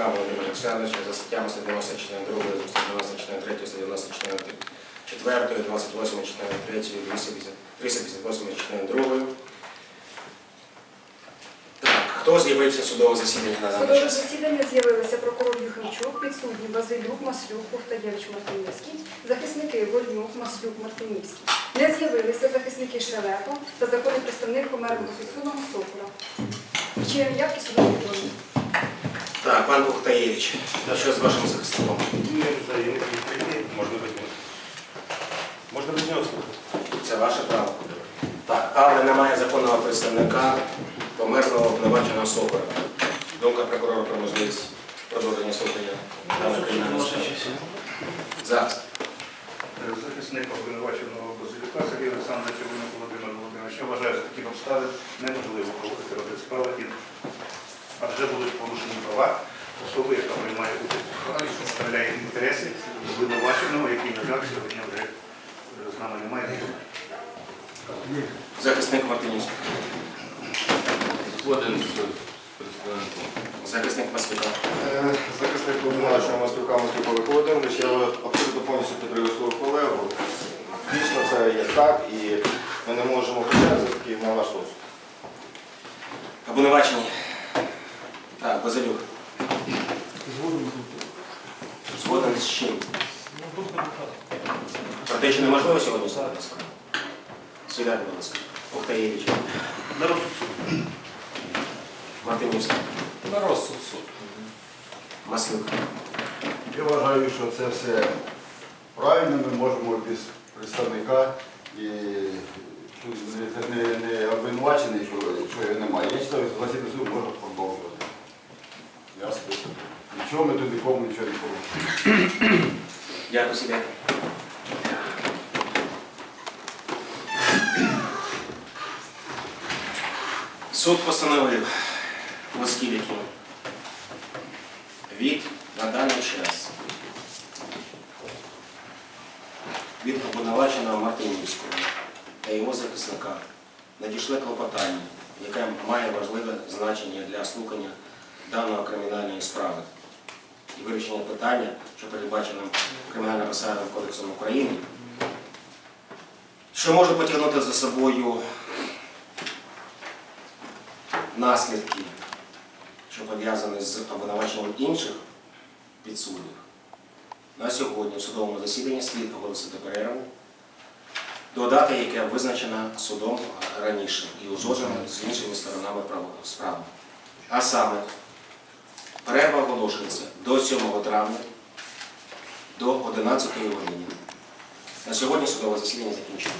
Маслюка Володимира Олександровича за статтями 190 частини 2, 190 частини 3, 190 частини 4, 28 частини 3, 358 частини 2. Так, хто з'явився в судове засідання на даний Судове засідання з'явилися прокурор Юхимчук, підсудні Базилюк, Маслюк, Бухтаєвич, Мартинівський, захисники Вольнюк, Маслюк, Мартинівський. Не з'явилися захисники Шелепо та законний представник померлого підсудного Сокола. Чи явки судові відомі? Так, пан Бухтаєвич, що з вашим захисником? Не знаю, не прийти, можна без нього. Можна без нього слухати. Це ваше право. Так, але немає законного представника померлого обвинуваченого Сокора. Думка прокурора про можливість продовження слухання даної кримінальної справи. Захист. Захисник обвинуваченого Базилюка Сергія Олександровича Винник Володимира Володимировича вважає за таких обставин неможливо проводити розгляд справи, і- адже будуть порушені права особи, яка приймає участь у справі, що представляє інтереси обвинуваченого, який, на жаль, сьогодні вже е, з нами немає. Захисник Мартинівський. Згоден з президентом. Захисник Маслюка. Е, Захисник обвинуваченого Маслюка Маслюка Володимирович, я абсолютно повністю підтримую свого колегу. Дійсно, це є так, і ми не можемо почати таки на ваш розсуд. Обвинувачені. Так, Базилюк. Згоден з чим? Те, що неможливо сьогодні слухати справу? Сідайте, будь ласка. Бухтаєвич. На розсуд суду. Мартинівський. На розсуд суд. Маслюк. Я вважаю, що це все правильно, ми можемо без представника і ну, не, не, не обвинувачений, що, що його немає. Я вважаю, що засідання суду можна продовжувати. Я особисто. Нічого ми тут нікому нічого не порушуємо. Дякую, сідайте. Суд постановив, оскільки від на даний час від обвинуваченого Мартинівського та його захисника надійшли клопотання, яке має важливе значення для слухання даної кримінальної справи і вирішення питання, що передбачено кримінальним процесуальним кодексом України, що може потягнути за собою наслідки, що пов'язані з обвинуваченням інших підсудних. На сьогодні в судовому засіданні слід оголосити перерву до дати, яка визначена судом раніше і узгоджена з іншими сторонами прав- справи. А саме Перерва оголошується до 7 травня до 11 години. На сьогодні судове засідання закінчено.